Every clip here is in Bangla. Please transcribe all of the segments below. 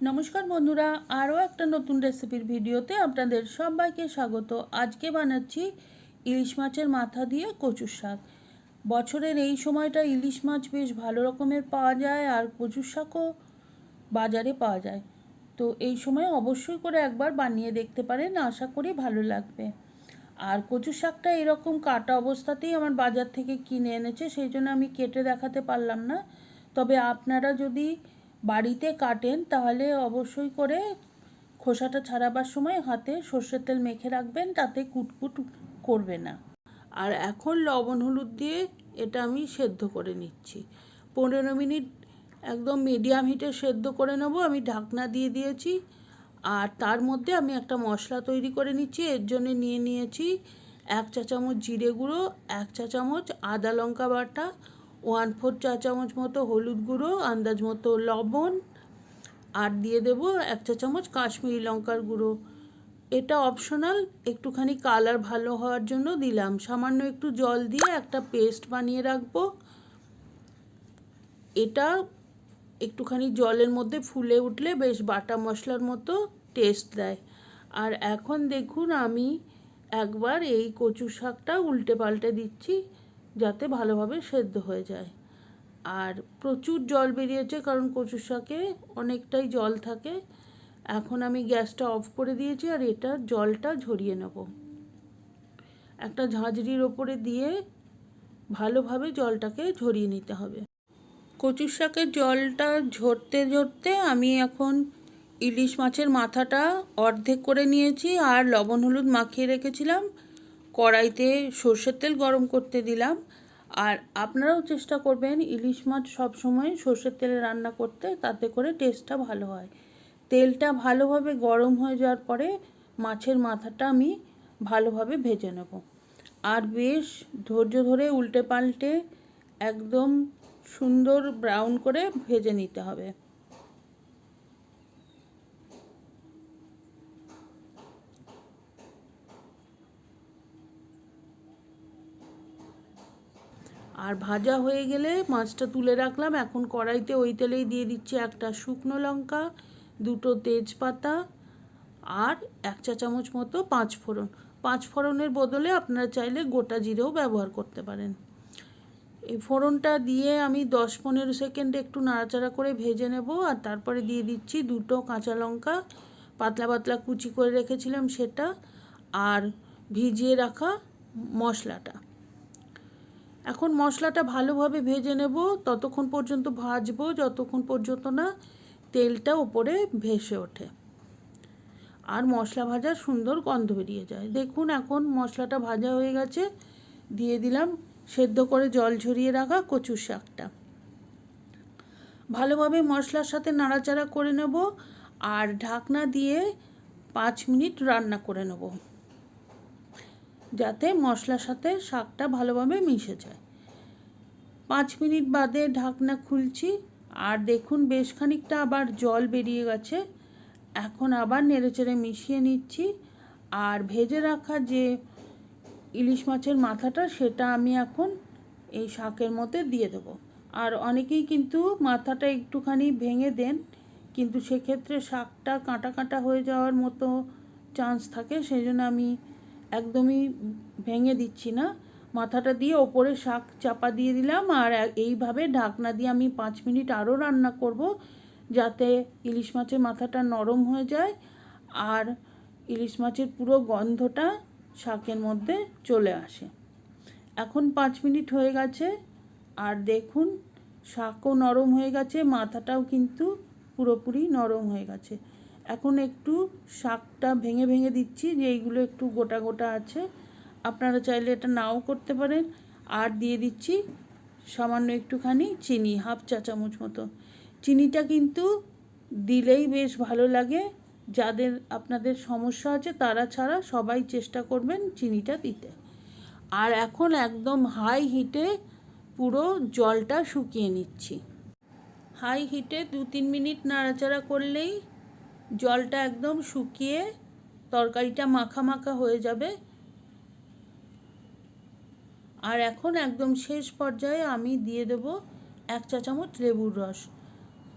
নমস্কার বন্ধুরা, আরও একটা নতুন রেসিপির ভিডিওতে আপনাদের সবাইকে স্বাগত। আজকে বানাচ্ছি ইলিশ মাছের মাথা দিয়ে কচুর শাক। বছরের এই সময়টা ইলিশ মাছ বেশ ভালো রকমের পাওয়া যায় আর কচুর শাকও বাজারে পাওয়া যায়। তো এই সময় অবশ্যই করে একবার বানিয়ে দেখতে পারেন, আশা করি ভালো লাগবে। আর কচু শাকটা এরকম কাটা অবস্থাতেই আমার বাজার থেকে কিনে এনেছে, সেই জন্য আমি কেটে দেখাতে পারলাম না। তবে আপনারা যদি বাড়িতে কাটেন, তাহলে অবশ্যই করে খোসাটা ছাড়াবার সময় হাতে সর্ষের তেল মেখে রাখবেন, তাতে কুটকুট করবে না। আর এখন লবণ হলুদ দিয়ে এটা আমি সেদ্ধ করে নিচ্ছি। পনেরো মিনিট একদম মিডিয়াম হিটে সেদ্ধ করে নেব, আমি ঢাকনা দিয়ে দিয়েছি। আর তার মধ্যে আমি একটা মশলা তৈরি করে নিচ্ছি, এর জন্য নিয়ে নিয়েছি এক চা চামচ জিরে গুঁড়ো, এক চা চামচ আদা লঙ্কা বাটা ওয়ান ফোর চা চামচ মতো হলুদ গুঁড়ো, আন্দাজ মতো লবণ, আর দিয়ে দেব এক চা চামচ কাশ্মীরি লঙ্কার গুঁড়ো। এটা অপশনাল একটুখানি কালার ভালো হওয়ার জন্য দিলাম। সামান্য একটু জল দিয়ে একটা পেস্ট বানিয়ে রাখব। এটা একটুখানি জলের মধ্যে ফুলে উঠলে বেশ বাটা মশলার মতো টেস্ট দেয়। আর এখন দেখুন আমি একবার এই কচু শাকটা উল্টে পাল্টে দিচ্ছি। যাতে ভালোভাবে সেদ্ধ হয়ে যায়। আর প্রচুর জল বেরিয়েছে কারণ কচু শাকে অনেকটাই জল থাকে। এখন আমি গ্যাসটা অফ করে দিয়েছি আর এটা জলটা ঝরিয়ে নেব। একটা ঝাঁঝরির ওপরে দিয়ে ভালোভাবে জলটাকে ঝরিয়ে নিতে হবে। কচুর শাকের জলটা ঝরতে ঝরতে আমি এখন ইলিশ মাছের মাথাটা অর্ধেক করে নিয়েছি আর লবণ হলুদ মাখিয়ে রেখেছিলাম। কড়াইতে সর্ষের তেল গরম করতে দিলাম। আর আপনারাও চেষ্টা করবেন ইলিশ মাছ সবসময় সর্ষের তেলে রান্না করতে, তাতে করে টেস্টটা ভালো হয়। তেলটা ভালোভাবে গরম হয়ে যাওয়ার পরে মাছের মাথাটা আমি ভালোভাবে ভেজে নেব। আর বেশ ধৈর্য ধরে উল্টে পাল্টে একদম সুন্দর ব্রাউন করে ভেজে নিতে হবে। আর ভাজা হয়ে গেলে মাছটা তুলে রাখলাম। এখন কড়াইতে ওই তেলেই দিয়ে দিচ্ছি একটা শুকনো লঙ্কা, দুটো তেজপাতা আর এক চা চামচ মতো পাঁচ ফোড়ন। পাঁচ ফোড়নের বদলে আপনারা চাইলে গোটা জিরেও ব্যবহার করতে পারেন। এই ফোড়নটা দিয়ে আমি দশ পনেরো সেকেন্ড একটু নাড়াচাড়া করে ভেজে নেব আর তারপরে দিয়ে দিচ্ছি দুটো কাঁচা লঙ্কা। পাতলা পাতলা কুচি করে রেখেছিলাম সেটা আর ভিজিয়ে রাখা মশলাটা। এখন মশলাটা ভালোভাবে ভেজে নেব। ততক্ষণ পর্যন্ত ভাজবো, যতক্ষণ পর্যন্ত না তেলটা ওপরে ভেসে ওঠে। আর মশলা ভাজার সুন্দর গন্ধ বেরিয়ে যায়। দেখুন, এখন মশলাটা ভাজা হয়ে গেছে। দিয়ে দিলাম সেদ্ধ করে জল ঝরিয়ে রাখা কচুর শাকটা। ভালোভাবে মশলার সাথে নাড়াচাড়া করে নেব আর ঢাকনা দিয়ে পাঁচ মিনিট রান্না করে নেব। যাতে মশলার সাথে শাকটা ভালোভাবে মিশে যায়। পাঁচ মিনিট বাদে ঢাকনা খুলছি। আর দেখুন, বেশ খানিকটা আবার জল বেরিয়ে গেছে। এখন আবার নেড়েচেড়ে মিশিয়ে নিচ্ছি। আর ভেজে রাখা যে ইলিশ মাছের মাথাটা, সেটা আমি এখন এই শাকের মধ্যে দিয়ে দেবো। আর অনেকেই কিন্তু মাথাটা একটুখানি ভেঙে দেন, কিন্তু সেক্ষেত্রে শাকটা কাঁটা কাঁটা হয়ে যাওয়ার মতো চান্স থাকে। সেই জন্য আমি একদমই ভেঙে দিচ্ছি না। মাথাটা দিয়ে ওপরে শাক চাপা দিয়ে দিলাম আর এইভাবে ঢাকনা দিয়ে আমি পাঁচ মিনিট আরও রান্না করব যাতে ইলিশ মাছের মাথাটা নরম হয়ে যায় আর ইলিশ মাছের পুরো গন্ধটা শাকের মধ্যে চলে আসে। এখন পাঁচ মিনিট হয়ে গেছে আর দেখুন শাকও নরম হয়ে গেছে, মাথাটাও কিন্তু পুরোপুরি নরম হয়ে গেছে। এখন একটু শাকটা ভেঙে ভেঙে দিচ্ছি, যে এইগুলো একটু গোটা গোটা আছে। আপনারা চাইলে এটা নাও করতে পারেন। আর দিয়ে দিচ্ছি সামান্য একটুখানি চিনি, হাফ চা চামচ মতো। চিনিটা কিন্তু দিলেই বেশ ভালো লাগে। যাদের আপনাদের সমস্যা আছে, তারা ছাড়া সবাই চেষ্টা করবেন চিনিটা দিতে। আর এখন একদম হাই হিটে পুরো জলটা শুকিয়ে নিচ্ছি। হাই হিটে দু তিন মিনিট নাড়াচাড়া করলেই জলটা একদম শুকিয়ে তরকারিটা মাখা মাখা হয়ে যাবে। আর এখন একদম শেষ পর্যায়ে আমি দিয়ে দেব এক চা চামচ লেবুর রস।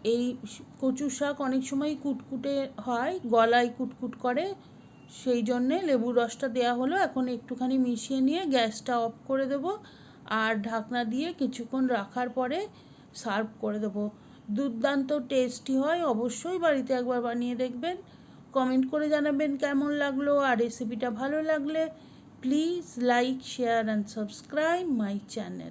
এই কচু শাক অনেক সময় কুটকুটে হয়, গলায় কুটকুট করে। সেই জন্যে লেবুর রসটা দেওয়া হলো। এখন একটুখানি মিশিয়ে নিয়ে গ্যাসটা অফ করে দেব। আর ঢাকনা দিয়ে কিছুক্ষণ রাখার পরে সার্ভ করে দেবো। দুর্দান্ত টেস্টি হয়, অবশ্যই বাড়িতে একবার বানিয়ে দেখবেন। কমেন্ট করে জানাবেন কেমন লাগল আর রেসিপিটা ভালো লাগলে please like share and subscribe my channel